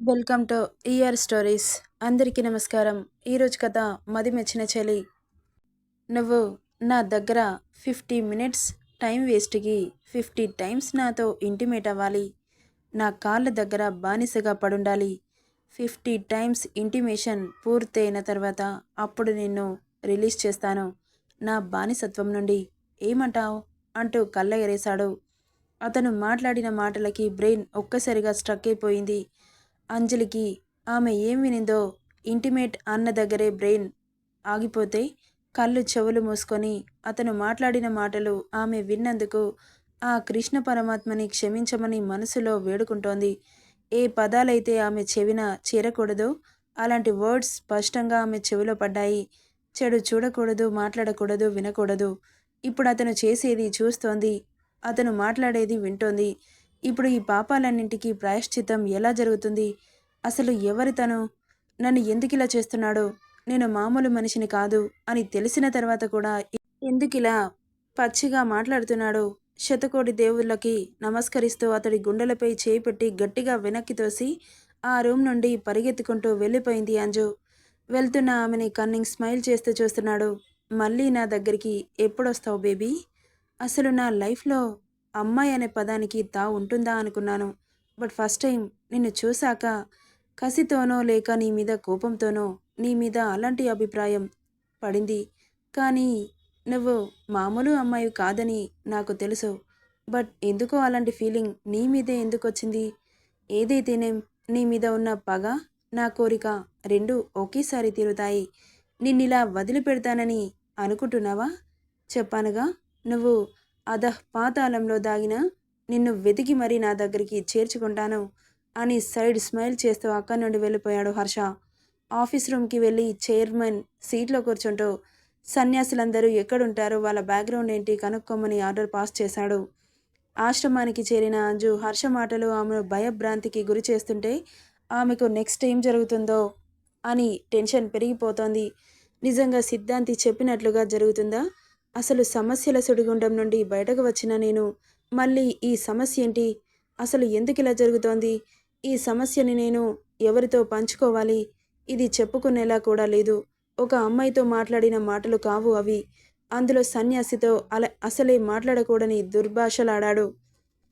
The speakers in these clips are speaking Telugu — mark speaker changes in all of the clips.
Speaker 1: వెల్కమ్ టు ఈఆర్ స్టోరీస్ అందరికీ నమస్కారం. ఈరోజు కథ మది మెచ్చిన చలి. నువ్వు నా దగ్గర ఫిఫ్టీ మినిట్స్ టైం వేస్ట్కి ఫిఫ్టీ టైమ్స్ నాతో ఇంటిమేట్ అవ్వాలి. నా కాళ్ళ దగ్గర బానిసగా పడుండాలి. ఫిఫ్టీ టైమ్స్ ఇంటిమేషన్ పూర్తయిన తర్వాత అప్పుడు నిన్ను రిలీజ్ చేస్తాను. నా బానిసత్వం నుండి. ఏమంటావు? అంటూ కళ్ళ ఎరేశాడు. అతను మాట్లాడిన మాటలకి బ్రెయిన్ ఒక్కసారిగా స్ట్రక్ అయిపోయింది. అంజలికి ఆమె ఏం వినిందో ఇంటిమేట్ అన్న దగ్గరే బ్రెయిన్ ఆగిపోతే కళ్ళు చెవులు మూసుకొని అతను మాట్లాడిన మాటలు ఆమె విన్నందుకు ఆ కృష్ణ పరమాత్మని క్షమించమని మనసులో వేడుకుంటోంది. ఏ పదాలైతే ఆమె చెవిన చేరకూడదో అలాంటి వర్డ్స్ స్పష్టంగా ఆమె చెవిలో పడ్డాయి. చెడు చూడకూడదు మాట్లాడకూడదు వినకూడదు. ఇప్పుడు అతను చేసేది చూస్తోంది అతను మాట్లాడేది వింటోంది. ఇప్పుడు ఈ పాపాలన్నింటికీ ప్రాయశ్చిత్తం ఎలా జరుగుతుంది? అసలు ఎవరి తను? నన్ను ఎందుకు ఇలా చేస్తున్నాడో? నేను మామూలు మనిషిని కాదు అని తెలిసిన తర్వాత కూడా ఎందుకిలా పచ్చిగా మాట్లాడుతున్నాడో? శతకోటి దేవుళ్ళకి నమస్కరిస్తూ అతడి గుండెలపై చేయి పెట్టి గట్టిగా వెనక్కి తోసి ఆ రూమ్ నుండి పరిగెత్తుకుంటూ వెళ్ళిపోయింది అంజు. వెళ్తున్న ఆమెని కన్నింగ్ స్మైల్ చేస్తూ చూస్తున్నాడు. మళ్ళీ నా దగ్గరికి ఎప్పుడొస్తావు బేబీ? అసలు నా లైఫ్లో అమ్మాయి అనే పదానికి తా ఉంటుందా అనుకున్నాను. బట్ ఫస్ట్ టైం నిన్ను చూశాక కసితోనో లేక నీ మీద కోపంతోనో నీ మీద అలాంటి అభిప్రాయం పడింది. కానీ నువ్వు మామూలు అమ్మాయి కాదని నాకు తెలుసు. బట్ ఎందుకో అలాంటి ఫీలింగ్ నీ మీదే ఎందుకు వచ్చింది? ఏదైతేనేం నీ మీద ఉన్న పగ నా కోరిక రెండు ఒకేసారి తీరుతాయి. నిన్నిలా వదిలిపెడతానని అనుకుంటున్నావా? చెప్పానుగా. నువ్వు అధః పాతాళంలో దాగిన నిన్ను వెతికి మరీ నా దగ్గరికి చేర్చుకుంటాను అని సైడ్ స్మైల్ చేస్తూ అక్కడి నుండి వెళ్ళిపోయాడు హర్ష. ఆఫీస్ రూమ్కి వెళ్ళి చైర్మన్ సీట్లో కూర్చుంటూ సన్యాసులందరూ ఎక్కడుంటారో? వాళ్ళ బ్యాక్గ్రౌండ్ ఏంటి? కనుక్కోమని ఆర్డర్ పాస్ చేశాడు. ఆశ్రమానికి చేరిన అంజు హర్ష మాటలు ఆమెను భయభ్రాంతికి గురి చేస్తుంటే ఆమెకు నెక్స్ట్ ఏం జరుగుతుందో అని టెన్షన్ పెరిగిపోతోంది. నిజంగా సిద్ధాంతి చెప్పినట్లుగా జరుగుతుందా? అసలు సమస్యల సుడిగుండం నుండి బయటకు వచ్చిన నేను మళ్ళీ ఈ సమస్య ఏంటి? అసలు ఎందుకు ఇలా జరుగుతోంది? ఈ సమస్యని నేను ఎవరితో పంచుకోవాలి? ఇది చెప్పుకునేలా కూడా లేదు. ఒక అమ్మాయితో మాట్లాడిన మాటలు కావు అవి. అందులో సన్యాసితో అల అసలే మాట్లాడకూడని దుర్భాషలాడాడు.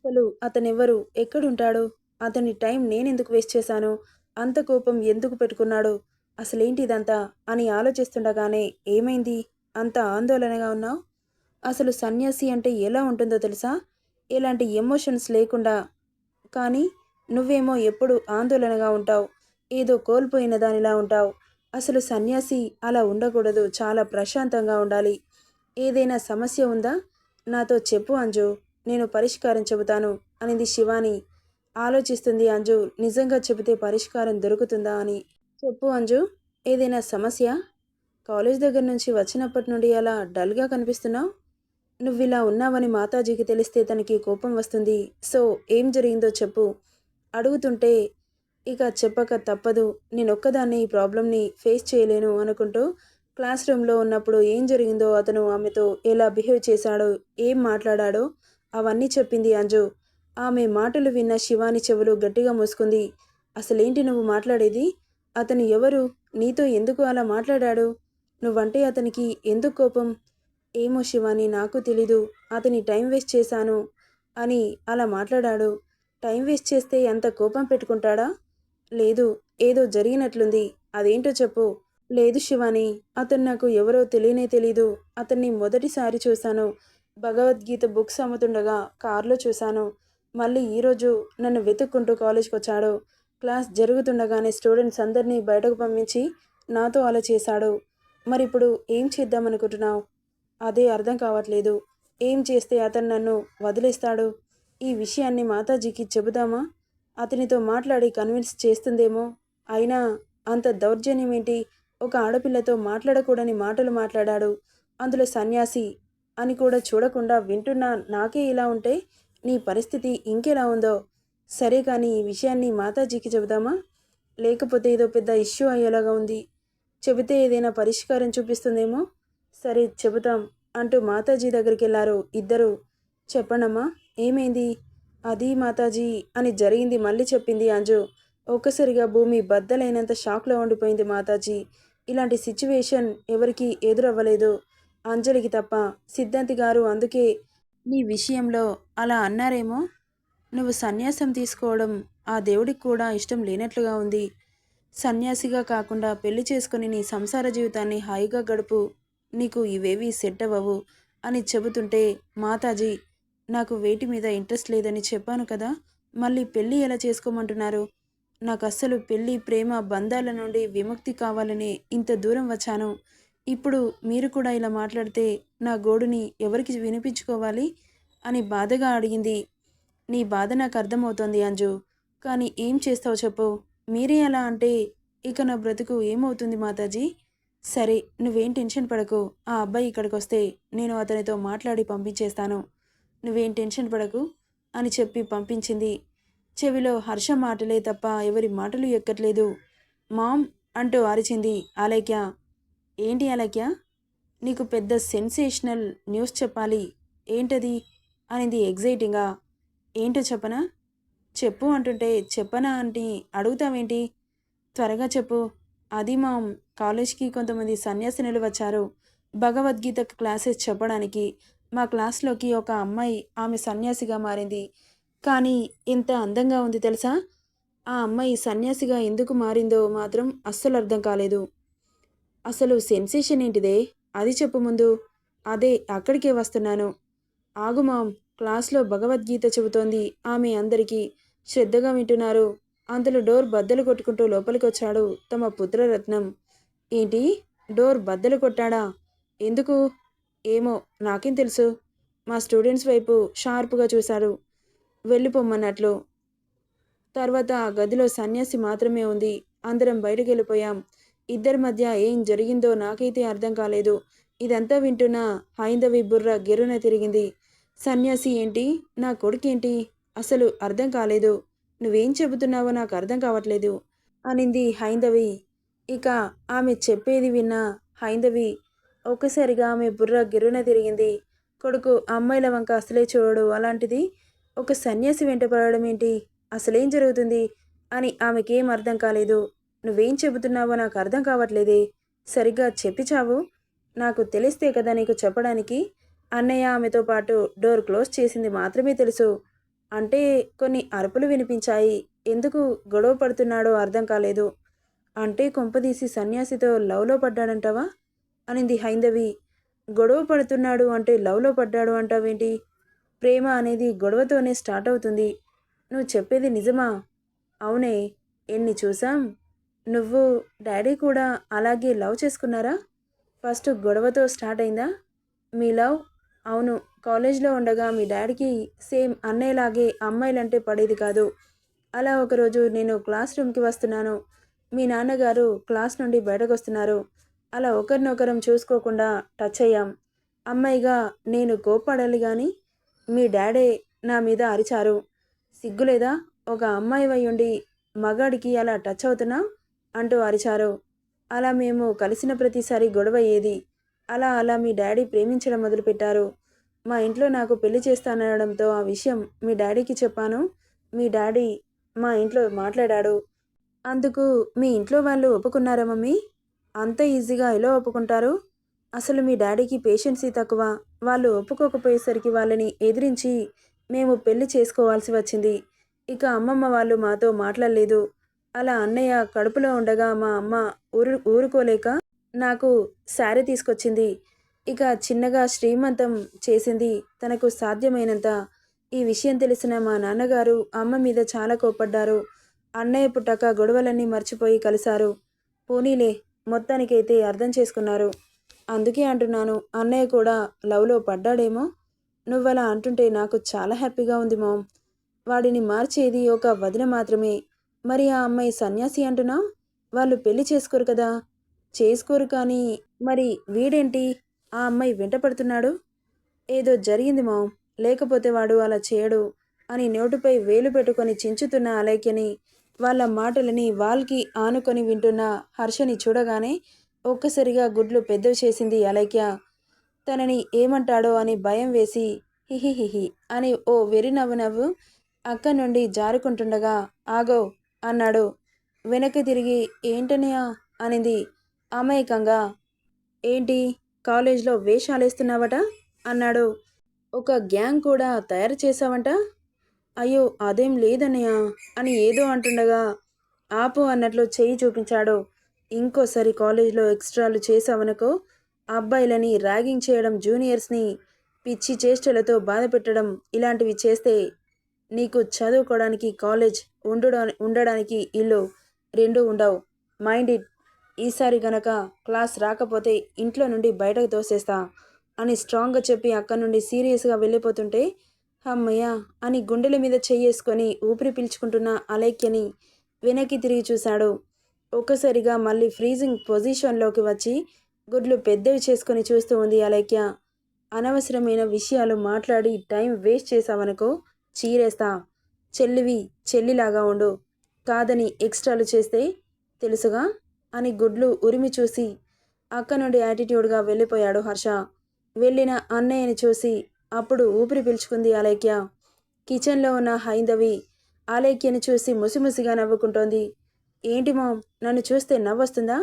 Speaker 1: అసలు అతనెవ్వరు ఎక్కడుంటాడు? అతని టైం నేనెందుకు వేస్ట్ చేశాను? అంత కోపం ఎందుకు పెట్టుకున్నాడు? అసలేంటిదంతా? అని ఆలోచిస్తుండగానే ఏమైంది? అంత ఆందోళనగా ఉన్నావు? అసలు సన్యాసి అంటే ఎలా ఉంటుందో తెలుసా? ఎలాంటి ఎమోషన్స్ లేకుండా. కానీ నువ్వేమో ఎప్పుడు ఆందోళనగా ఉంటావు. ఏదో కోల్పోయిన దానిలా ఉంటావు. అసలు సన్యాసి అలా ఉండకూడదు. చాలా ప్రశాంతంగా ఉండాలి. ఏదైనా సమస్య ఉందా? నాతో చెప్పు అంజు. నేను పరిష్కారం చెబుతాను అనింది శివాని. ఆలోచిస్తుంది అంజు. నిజంగా చెబితే పరిష్కారం దొరుకుతుందా అని. చెప్పు అంజు. ఏదైనా సమస్య? కాలేజ్ దగ్గర నుంచి వచ్చినప్పటి నుండి అలా డల్గా కనిపిస్తున్నావు నువ్వు ఇలా ఉన్నావని మాతాజీకి తెలిస్తే తనకి కోపం వస్తుంది. సో ఏం జరిగిందో చెప్పు. అడుగుతుంటే ఇక చెప్పక తప్పదు. నేను ఒక్కదాన్ని ఈ ప్రాబ్లమ్ని ఫేస్ చేయలేను అనుకుంటూ క్లాస్ రూమ్లో ఉన్నప్పుడు ఏం జరిగిందో అతను ఆమెతో ఎలా బిహేవ్ చేశాడో ఏం మాట్లాడాడో అవన్నీ చెప్పింది అంజు. ఆమె మాటలు విన్న శివాని చెవులు గట్టిగా మూసుకుంది. అసలేంటి నువ్వు మాట్లాడేది? అతను ఎవరు? నీతో ఎందుకు అలా మాట్లాడాడు? నువ్వంటే అతనికి ఎందుకు కోపం? ఏమో శివాని నాకు తెలీదు. అతని టైం వేస్ట్ చేశాను అని అలా మాట్లాడాడు. టైం వేస్ట్ చేస్తే అంత కోపం పెట్టుకుంటాడా? లేదు ఏదో జరిగినట్లుంది. అదేంటో చెప్పు. లేదు శివాని అతను నాకు ఎవరో తెలియనే తెలీదు. అతన్ని మొదటిసారి చూశాను. భగవద్గీత బుక్స్ అమ్ముతుండగా కారులో చూశాను. మళ్ళీ ఈరోజు నన్ను వెతుక్కుంటూ కాలేజ్కి వచ్చాడు. క్లాస్ జరుగుతుండగానే స్టూడెంట్స్ అందరినీ బయటకు పంపించి నాతో అలా చేశాడు. మరి ఇప్పుడు ఏం చేద్దామనుకుంటున్నావు? అదే అర్థం కావట్లేదు. ఏం చేస్తే అతను నన్ను వదిలేస్తాడు? ఈ విషయాన్ని మాతాజీకి చెబుదామా? అతనితో మాట్లాడి కన్విన్స్ చేస్తుందేమో? అయినా అంత దౌర్జన్యం ఏంటి ఒక ఆడపిల్లతో మాట్లాడకూడని మాటలు మాట్లాడాడు. అందులో సన్యాసి అని కూడా చూడకుండా వింటున్నా నాకే ఇలా ఉంటే నీ పరిస్థితి ఇంకెలా ఉందో? సరే కానీ ఈ విషయాన్ని మాతాజీకి చెబుదామా? లేకపోతే ఏదో పెద్ద ఇష్యూ అయ్యేలాగా ఉంది. చెబితే ఏదైనా పరిష్కారం చూపిస్తుందేమో? సరే చెబుతాం అంటూ మాతాజీ దగ్గరికి వెళ్ళారు ఇద్దరు. చెప్పండమ్మా ఏమైంది? అది మాతాజీ అని జరిగింది మళ్ళీ చెప్పింది అంజు. ఒక్కసారిగా భూమి బద్దలైనంత షాక్లో ఉండిపోయింది మాతాజీ. ఇలాంటి సిచ్యువేషన్ ఎవరికి ఎదురవ్వలేదు. అంజలికి తప్ప సిద్ధాంతి గారు అందుకే నీ విషయంలో అలా అన్నారేమో? నువ్వు సన్యాసం తీసుకోవడం ఆ దేవుడికి కూడా ఇష్టం లేనట్లుగా ఉంది. సన్యాసిగా కాకుండా పెళ్ళి చేసుకుని నీ సంసార జీవితాన్ని హాయిగా గడుపు. నీకు ఇవేవి సెట్ అవ్వవు అని చెబుతుంటే మాతాజీ నాకు వేటి మీద ఇంట్రెస్ట్ లేదని చెప్పాను కదా మళ్ళీ పెళ్ళి ఎలా చేసుకోమంటున్నారు? నాకు అస్సలు పెళ్ళి ప్రేమ బంధాల నుండి విముక్తి కావాలని ఇంత దూరం వచ్చాను. ఇప్పుడు మీరు కూడా ఇలా మాట్లాడితే నా గోడుని ఎవరికి వినిపించుకోవాలి? అని బాధగా అడిగింది. నీ బాధ నాకు అర్థమవుతోంది అంజు. కానీ ఏం చేస్తావు చెప్పు. మీరే అలా అంటే ఇక నా బ్రతుకు ఏమవుతుంది మాతాజీ? సరే నువ్వేం టెన్షన్ పడకు. ఆ అబ్బాయి ఇక్కడికి వస్తే నేను అతనితో మాట్లాడి పంపించేస్తాను. నువ్వేం టెన్షన్ పడకు అని చెప్పి పంపించింది. చెవిలో హర్ష మాటలే తప్ప ఎవరి మాటలు ఎక్కట్లేదు. మామ్ అంటూ అరిచింది అలైక్య. ఏంటి అలైక్య? నీకు పెద్ద సెన్సేషనల్ న్యూస్ చెప్పాలి. ఏంటది? అనింది ఎగ్జైటింగ్గా ఏంటో చెప్పనా? చెప్పు అంటుంటే చెప్పనా అంటే అడుగుతావేంటి? త్వరగా చెప్పు. అది మా కాలేజ్కి కొంతమంది సన్యాసినులు వచ్చారు. భగవద్గీత క్లాసెస్ చెప్పడానికి. మా క్లాస్లోకి ఒక అమ్మాయి ఆమె సన్యాసిగా మారింది. కానీ ఇంత అందంగా ఉంది తెలుసా? ఆ అమ్మాయి సన్యాసిగా ఎందుకు మారిందో మాత్రం అస్సలు అర్థం కాలేదు. అసలు సెన్సేషన్ ఏంటిదే? అది చెప్పు ముందు. అదే అక్కడికే వస్తున్నాను. ఆగు మామ్. క్లాస్లో భగవద్గీత చెబుతోంది. ఆమె అందరికీ శ్రద్ధగా వింటున్నారు. అంతలో డోర్ బద్దలు కొట్టుకుంటూ లోపలికి వచ్చాడు తమ పుత్రరత్నం. ఏంటి? డోర్ బద్దలు కొట్టాడా? ఎందుకు? ఏమో నాకేం తెలుసు. మా స్టూడెంట్స్ వైపు షార్ప్గా చూశాడు వెళ్ళిపోమ్మన్నట్లు. తర్వాత ఆ గదిలో సన్యాసి మాత్రమే ఉంది. అందరం బయటకు వెళ్ళిపోయాం ఇద్దరి మధ్య ఏం జరిగిందో నాకైతే అర్థం కాలేదు. ఇదంతా వింటున్న హైందవి బుర్ర గిరున తిరిగింది. సన్యాసి ఏంటి? నా కొడుకేంటి? అసలు అర్థం కాలేదు. నువ్వేం చెబుతున్నావో నాకు అర్థం కావట్లేదు అనింది హైందవి. ఇక ఆమె చెప్పేది విన్న హైందవి ఒక్కసారిగా ఆమె బుర్ర గిర్రున తిరిగింది. కొడుకు అమ్మాయిల వంక అసలే చూడడు. అలాంటిది ఒక సన్యాసి వెంట పడడం ఏంటి? అసలేం జరుగుతుంది? అని ఆమెకేం అర్థం కాలేదు. నువ్వేం చెబుతున్నావో నాకు అర్థం కావట్లేదే. సరిగ్గా చెప్పి చావు. నాకు తెలిస్తే కదా నీకు చెప్పడానికి అన్నయ్య ఆమెతో పాటు డోర్ క్లోజ్ చేసింది మాత్రమే తెలుసు. అంటే కొన్ని అరుపులు వినిపించాయి. ఎందుకు గొడవ పడుతున్నాడో అర్థం కాలేదు. అంటే కొంపదీసి సన్యాసితో లవ్లో పడ్డాడంటావా? అనింది హైందవి. గొడవ పడుతున్నాడు అంటే లవ్లో పడ్డాడు అంటావేంటి? ప్రేమ అనేది గొడవతోనే స్టార్ట్ అవుతుంది. నువ్వు చెప్పేది నిజమా? అవునే. ఎన్ని చూసాం నువ్వు డాడీ కూడా అలాగే లవ్ చేసుకున్నారా? ఫస్ట్ గొడవతో స్టార్ట్ అయిందా? మీ లవ్ అవును కాలేజ్లో ఉండగా మీ డాడీకి సేమ్ అన్నయ్యలాగే అమ్మాయిలంటే పడేది కాదు. అలా ఒకరోజు నేను క్లాస్ రూమ్కి వస్తున్నాను. మీ నాన్నగారు క్లాస్ నుండి బయటకు వస్తున్నారు అలా ఒకరినొకరం చూసుకోకుండా టచ్ అయ్యాం. అమ్మాయిగా నేను కోప్పడాలి కానీ మీ డాడే నా మీద అరిచారు. సిగ్గులేదా? ఒక అమ్మాయి ఉండి మగాడికి అలా టచ్ అవుతున్నా? అంటూ అరిచారు. అలా మేము కలిసిన ప్రతిసారి గొడవ ఏది? అలా అలా మీ డాడీ ప్రేమించడం మొదలుపెట్టారు. మా ఇంట్లో నాకు పెళ్ళి చేస్తానడంతో ఆ విషయం మీ డాడీకి చెప్పాను. మీ డాడీ మా ఇంట్లో మాట్లాడాడు. అందుకు మీ ఇంట్లో వాళ్ళు ఒప్పుకున్నారా మమ్మీ? అంత ఈజీగా ఎలా ఒప్పుకుంటారు? అసలు మీ డాడీకి పేషెన్సీ తక్కువ. వాళ్ళు ఒప్పుకోకపోయేసరికి వాళ్ళని ఎదిరించి మేము పెళ్ళి చేసుకోవాల్సి వచ్చింది. ఇక అమ్మమ్మ వాళ్ళు మాతో మాట్లాడలేదు. అలా అన్నయ్య కడుపులో ఉండగా మా అమ్మ ఊరు ఊరుకోలేక నాకు శారీ తీసుకొచ్చింది. ఇక చిన్నగా శ్రీమంతం చేసింది తనకు సాధ్యమైనంత. ఈ విషయం తెలిసిన మా నాన్నగారు అమ్మ మీద చాలా కోప్పడ్డారు. అన్నయ్య పుట్టాక గొడవలన్నీ మర్చిపోయి కలిశారు. పోనీలే మొత్తానికైతే అర్థం చేసుకున్నారు. అందుకే అంటున్నాను అన్నయ్య కూడా లవ్లో పడ్డాడేమో? నువ్వలా అంటుంటే నాకు చాలా హ్యాపీగా ఉంది మామ్. వాడిని మార్చేది ఒక వదిన మాత్రమే. మరి ఆ అమ్మాయి సన్యాసి అంటున్నా వాళ్ళు పెళ్ళి చేసుకోరు కదా? చేసుకోరు కానీ మరి వీడేంటి? ఆ అమ్మాయి వెంటపడుతున్నాడు? ఏదో జరిగింది మామ్. లేకపోతే వాడు అలా చేయడు అని నోటుపై వేలు పెట్టుకొని చించుతున్న అలైక్యని వాళ్ళ మాటలని వాల్కి ఆనుకొని వింటున్న హర్షని చూడగానే ఒక్కసారిగా గుడ్లు పెద్దవి చేసింది అలైక్య తనని ఏమంటాడో అని భయం వేసి హిహిహిహి అని ఓ వెరి నవ్వు నవ్వు అక్కడి నుండి జారుకుంటుండగా ఆగో అన్నాడు. వెనక్కి తిరిగి ఏంటనియా అనింది. అమాయకంగా. ఏంటి? కాలేజ్లో వేషాలేస్తున్నావట? అన్నాడు. ఒక గ్యాంగ్ కూడా తయారు చేశావంట? అయ్యో అదేం లేదన్నయ్య అని ఏదో అంటుండగా ఆపు అన్నట్లు చేయి చూపించాడు. ఇంకోసారి కాలేజ్లో ఎక్స్ట్రాలు చేశావనుకో అబ్బాయిలని ర్యాగింగ్ చేయడం జూనియర్స్ని పిచ్చి చేష్టలతో బాధ పెట్టడం ఇలాంటివి చేస్తే నీకు చదువుకోవడానికి కాలేజ్ ఉండడా ఉండడానికి ఇల్లు రెండూ ఉండవు. మైండ్ ఇట్ ఈసారి గనక క్లాస్ రాకపోతే ఇంట్లో నుండి బయటకు తోసేస్తా అని స్ట్రాంగ్గా చెప్పి అక్కడి నుండి సీరియస్గా వెళ్ళిపోతుంటే అమ్మయ్య అని గుండెల మీద చెయ్యేసుకొని ఊపిరి పీల్చుకుంటున్న అలైక్యని వెనక్కి తిరిగి చూశాడు. ఒక్కసారిగా మళ్ళీ ఫ్రీజింగ్ పొజిషన్లోకి వచ్చి గుడ్లు పెద్దవి చేసుకొని చూస్తూ ఉంది అలైక్య అనవసరమైన విషయాలు మాట్లాడి టైం వేస్ట్ చేశావనుకో చీరేస్తా. చెల్లివి చెల్లిలాగా ఉండు. కాదని ఎక్స్ట్రాలు చేస్తే తెలుసుగా? అని గుడ్లు ఉరిమి చూసి అక్క నుండి యాటిట్యూడ్గా వెళ్ళిపోయాడు హర్ష. వెళ్ళిన అన్నయ్యని చూసి అప్పుడు ఊపిరి పీల్చుకుంది అలేఖ్య. కిచెన్లో ఉన్న హైందవి అలేఖ్యని చూసి ముసిముసిగా నవ్వుకుంటోంది. ఏంటి మామ్ నన్ను చూస్తే నవ్వొస్తుందా?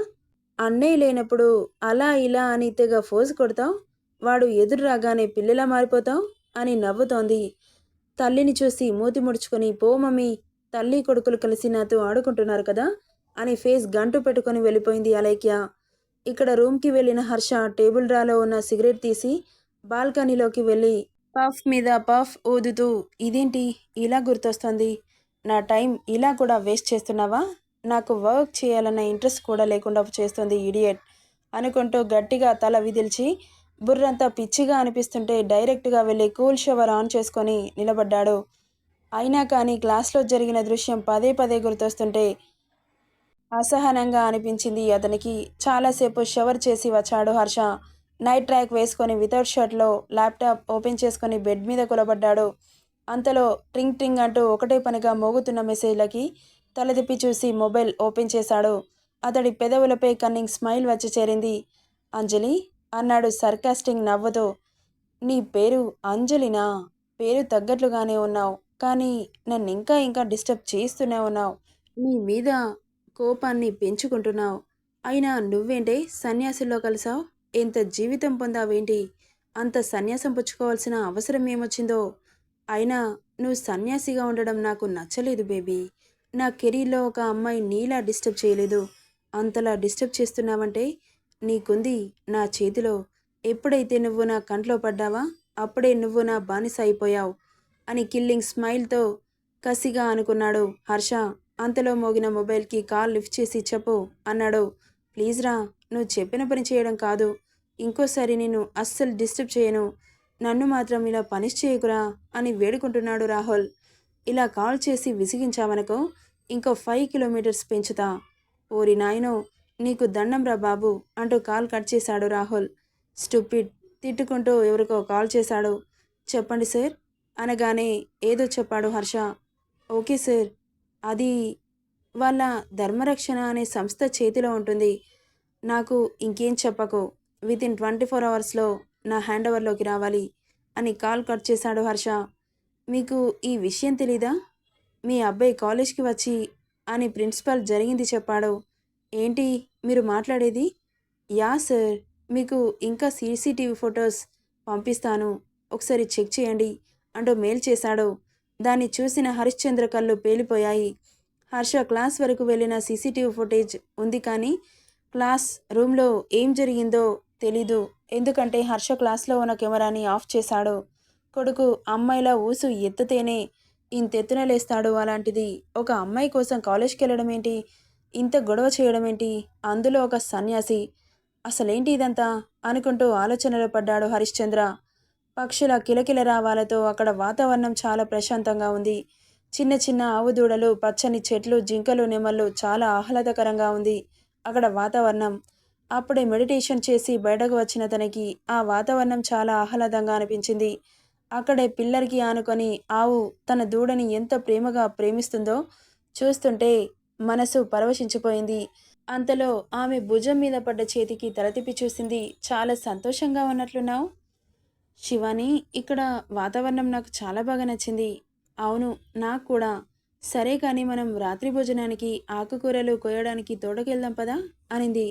Speaker 1: అన్నయ్య లేనప్పుడు అలా ఇలా అని తెగ ఫోజు కొడతావు? వాడు ఎదురు రాగానే పిల్లలా మారిపోతావు? అని నవ్వుతోంది. తల్లిని చూసి మూతి ముడుచుకొని పో మమ్మీ తల్లి కొడుకులు కలిసి నాతో ఆడుకుంటున్నారు కదా అని ఫేస్ గంటు పెట్టుకొని వెళ్ళిపోయింది అలైక్య ఇక్కడ రూమ్కి వెళ్ళిన హర్ష టేబుల్ డ్రాలో ఉన్న సిగరెట్ తీసి బాల్కనీలోకి వెళ్ళి పఫ్ మీద పఫ్ ఊదుతూ ఇదేంటి? ఇలా గుర్తొస్తుంది. నా టైం ఇలా కూడా వేస్ట్ చేస్తున్నావా? నాకు వర్క్ చేయాలన్న ఇంట్రెస్ట్ కూడా లేకుండా చేస్తుంది ఇడియట్ అనుకుంటూ గట్టిగా తల విదిల్చి బుర్రంతా పిచ్చిగా అనిపిస్తుంటే డైరెక్ట్గా వెళ్ళి కూల్ షవర్ ఆన్ చేసుకొని నిలబడ్డాడు. అయినా కానీ క్లాస్లో జరిగిన దృశ్యం పదే పదే గుర్తొస్తుంటే అసహనంగా అనిపించింది అతనికి. చాలాసేపు షవర్ చేసి వచ్చాడు హర్ష. నైట్ ట్రాక్ వేసుకొని వితౌట్ షర్ట్లో ల్యాప్టాప్ ఓపెన్ చేసుకొని బెడ్ మీద కులబడ్డాడు. అంతలో ట్రింగ్ ట్రింగ్ అంటూ ఒకటే పనిగా మోగుతున్న మెసేజ్లకి తలదిప్పి చూసి మొబైల్ ఓపెన్ చేశాడు. అతడి పెదవులపై కన్నింగ్ స్మైల్ వచ్చి చేరింది. అంజలి? అన్నాడు సర్కాస్టింగ్ నవ్వుతూ. నీ పేరు అంజలినా? పేరు తగ్గట్లుగానే ఉన్నావు. కానీ నన్ను ఇంకా ఇంకా డిస్టర్బ్ చేస్తూనే ఉన్నావు. నీ మీద కోపాన్ని పెంచుకుంటున్నావు. అయినా నువ్వేంటే సన్యాసిలో కలిసావు? ఎంత జీవితం పొందావేంటి? అంత సన్యాసం పుచ్చుకోవాల్సిన అవసరం ఏమొచ్చిందో? అయినా నువ్వు సన్యాసిగా ఉండడం నాకు నచ్చలేదు బేబీ. నా కెరీర్లో ఒక అమ్మాయి నీలా డిస్టర్బ్ చేయలేదు. అంతలా డిస్టర్బ్ చేస్తున్నావంటే నీకుంది నా చేతిలో. ఎప్పుడైతే నువ్వు నా కంట్లో పడ్డావా అప్పుడే నువ్వు నా బానిస అయిపోయావు అని కిల్లింగ్ స్మైల్తో కసిగా అనుకున్నాడు హర్ష. అంతలో మోగిన మొబైల్కి కాల్ లిఫ్ట్ చేసి చెప్పు. అన్నాడు. ప్లీజ్ రా నువ్వు చెప్పిన పని చేయడం కాదు. ఇంకోసారి నేను అస్సలు డిస్టర్బ్ చేయను. నన్ను మాత్రం ఇలా పనిష్ చేయకురా అని వేడుకుంటున్నాడు రాహుల్. ఇలా కాల్ చేసి విసిగించావనుకో ఇంకో ఫైవ్ కిలోమీటర్స్ పెంచుతా. ఓరి నాయనో నీకు దండం రా బాబు అంటూ కాల్ కట్ చేశాడు రాహుల్. స్టూపిడ్ తిట్టుకుంటూ ఎవరికో కాల్ చేశాడు. చెప్పండి సార్? అనగానే ఏదో చెప్పాడు హర్ష. ఓకే సార్ అది వాళ్ళ ధర్మరక్షణ అనే సంస్థ చేతిలో ఉంటుంది. నాకు ఇంకేం చెప్పకు. విత్ ఇన్ ట్వంటీ ఫోర్ అవర్స్లో నా హ్యాండ్ ఓవర్లోకి రావాలి అని కాల్ కట్ చేశాడు హర్ష. మీకు ఈ విషయం తెలీదా? మీ అబ్బాయి కాలేజ్కి వచ్చి అని ప్రిన్సిపల్ జరిగింది చెప్పాడు. ఏంటి మీరు మాట్లాడేది? యా సార్ మీకు ఇంకా సీసీటీవీ ఫొటోస్ పంపిస్తాను. ఒకసారి చెక్ చేయండి అంటూ మెయిల్ చేశాడు. దాన్ని చూసిన హరిశ్చంద్ర కళ్ళు పేలిపోయాయి. హర్ష క్లాస్ వరకు వెళ్ళిన సీసీటీవీ ఫుటేజ్ ఉంది కానీ క్లాస్ రూమ్లో ఏం జరిగిందో తెలీదు. ఎందుకంటే హర్ష క్లాస్లో ఉన్న కెమెరాని ఆఫ్ చేశాడు. కొడుకు అమ్మాయిలా ఊసు ఎత్తుతేనే ఇంతెత్తున లేస్తాడు అలాంటిది. ఒక అమ్మాయి కోసం కాలేజ్కి వెళ్ళడం ఏంటి? ఇంత గొడవ చేయడం ఏంటి? అందులో ఒక సన్యాసి. అసలేంటి ఇదంతా? అనుకుంటూ ఆలోచనలో పడ్డాడు హరిశ్చంద్ర. పక్షుల కిలకిల రావాలతో అక్కడ వాతావరణం చాలా ప్రశాంతంగా ఉంది. చిన్న చిన్న ఆవుదూడలు పచ్చని చెట్లు జింకలు నెమళ్ళు చాలా ఆహ్లాదకరంగా ఉంది అక్కడ వాతావరణం. అప్పుడే మెడిటేషన్ చేసి బయటకు వచ్చిన తనకి ఆ వాతావరణం చాలా ఆహ్లాదంగా అనిపించింది. అక్కడే పిల్లర్కి ఆనుకొని ఆవు తన దూడని ఎంత ప్రేమగా ప్రేమిస్తుందో చూస్తుంటే మనసు పరవశించిపోయింది. అంతలో ఆమె భుజం మీద పడ్డ చేతికి తలతిప్పి చూసింది చాలా సంతోషంగా ఉన్నట్లున్నావు? శివాని ఇక్కడ వాతావరణం నాకు చాలా బాగా నచ్చింది. అవును నాకు కూడా. సరే కానీ మనం రాత్రి భోజనానికి ఆకుకూరలు కోయడానికి తోటకెళ్దాం పదా? అనింది.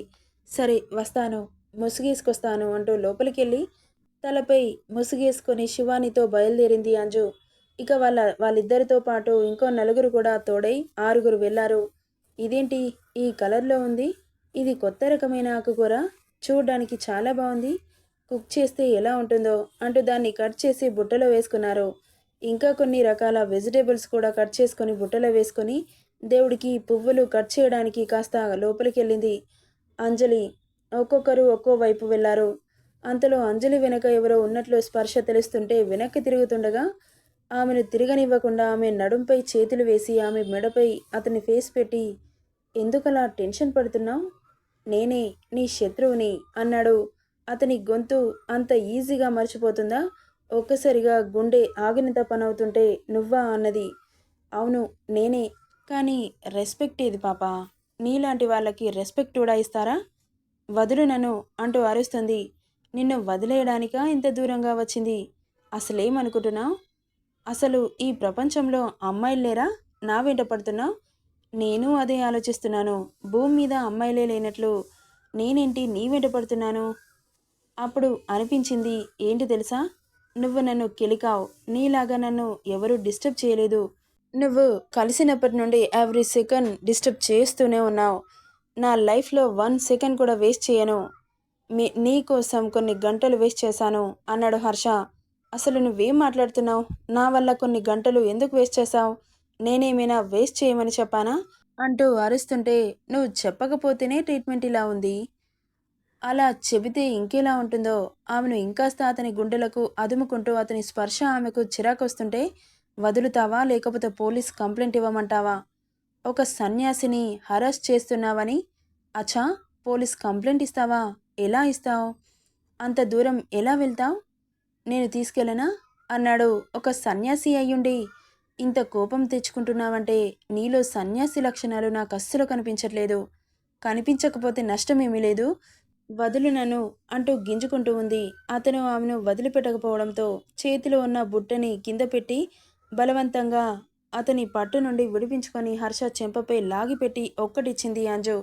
Speaker 1: సరే వస్తాను. ముసుగేసుకొస్తాను అంటూ లోపలికెళ్ళి తలపై ముసుగేసుకొని శివానితో బయలుదేరింది అంజు. ఇక వాళ్ళ వాళ్ళిద్దరితో పాటు ఇంకో నలుగురు కూడా తోడై ఆరుగురు వెళ్ళారు. ఇదేంటి? ఈ కలర్లో ఉంది. ఇది కొత్త రకమైన ఆకుకూర. చూడడానికి చాలా బాగుంది. కుక్ చేస్తే ఎలా ఉంటుందో అంటూ దాన్ని కట్ చేసి బుట్టలో వేసుకున్నారు. ఇంకా కొన్ని రకాల వెజిటేబుల్స్ కూడా కట్ చేసుకొని బుట్టలో వేసుకొని దేవుడికి పువ్వులు కట్ చేయడానికి కాస్త లోపలికి వెళ్ళింది అంజలి ఒక్కొక్కరు ఒక్కో వైపు వెళ్ళారు అంతలో అంజలి వెనక ఎవరో ఉన్నట్లు స్పర్శ తెలుస్తుంటే వెనక్కి తిరుగుతుండగా ఆమెను తిరగనివ్వకుండా ఆమె నడుంపై చేతులు వేసి ఆమె మెడపై అతని ఫేస్ పెట్టి ఎందుకలా టెన్షన్ పడుతున్నావు? నేనే నీ శత్రువుని అన్నాడు. అతని గొంతు అంత ఈజీగా మర్చిపోతుందా? ఒక్కసారిగా గుండె ఆగినంత పనవుతుంటే నువ్వా అన్నది. అవును నేనే. కానీ రెస్పెక్ట్ ఏది పాప? నీలాంటి వాళ్ళకి రెస్పెక్ట్ కూడా ఇస్తారా? వదులు నన్ను అంటూ అరుస్తుంది. నిన్ను వదిలేయడానికా ఇంత దూరంగా వచ్చింది? అసలేమనుకుంటున్నావు? అసలు ఈ ప్రపంచంలో అమ్మాయిలు లేరా? నా వెంట పడుతున్నావు? నేను అదే ఆలోచిస్తున్నాను. భూమి మీద అమ్మాయిలే లేనట్లు నేనేంటి నీ వెంట పడుతున్నాను? అప్పుడు అనిపించింది ఏంటి తెలుసా? నువ్వు నన్ను కెలికావు. నీలాగా నన్ను ఎవరు డిస్టర్బ్ చేయలేదు. నువ్వు కలిసినప్పటి నుండి ఎవ్రీ సెకండ్ డిస్టర్బ్ చేస్తూనే ఉన్నావు. నా లైఫ్లో వన్ సెకండ్ కూడా వేస్ట్ చేయను. మీ నీ కోసం కొన్ని గంటలు వేస్ట్ చేశాను అన్నాడు హర్ష. అసలు నువ్వేం మాట్లాడుతున్నావు? నా వల్ల కొన్ని గంటలు ఎందుకు వేస్ట్ చేశావు? నేనేమైనా వేస్ట్ చేయమని చెప్పానా? అంటూ అరుస్తుంటే నువ్వు చెప్పకపోతేనే ట్రీట్మెంట్ ఇలా ఉంది. అలా చెబితే ఇంకెలా ఉంటుందో? ఆమెను ఇంకాస్త అతని గుండెలకు అదుముకుంటూ అతని స్పర్శ ఆమెకు చిరాకొస్తుంటే వదులుతావా లేకపోతే పోలీస్ కంప్లైంట్ ఇవ్వమంటావా? ఒక సన్యాసిని హరాస్ చేస్తున్నావని? అచ్చా పోలీస్ కంప్లైంట్ ఇస్తావా? ఎలా ఇస్తావు? అంత దూరం ఎలా వెళ్తావు? నేను తీసుకెళ్ళనా? అన్నాడు ఒక సన్యాసి అయ్యుండి. ఇంత కోపం తెచ్చుకుంటున్నావంటే నీలో సన్యాసి లక్షణాలు నాకు అస్సలు కనిపించట్లేదు. కనిపించకపోతే నష్టమేమీ లేదు. వదులు నన్ను అంటూ గింజుకుంటూ ఉంది. అతను ఆమెను వదిలిపెట్టకపోవడంతో చేతిలో ఉన్న బుట్టని కింద పెట్టి బలవంతంగా అతని పట్టు నుండి విడిపించుకొని హర్ష చెంపపై లాగిపెట్టి ఒక్కటిచ్చింది అంజు.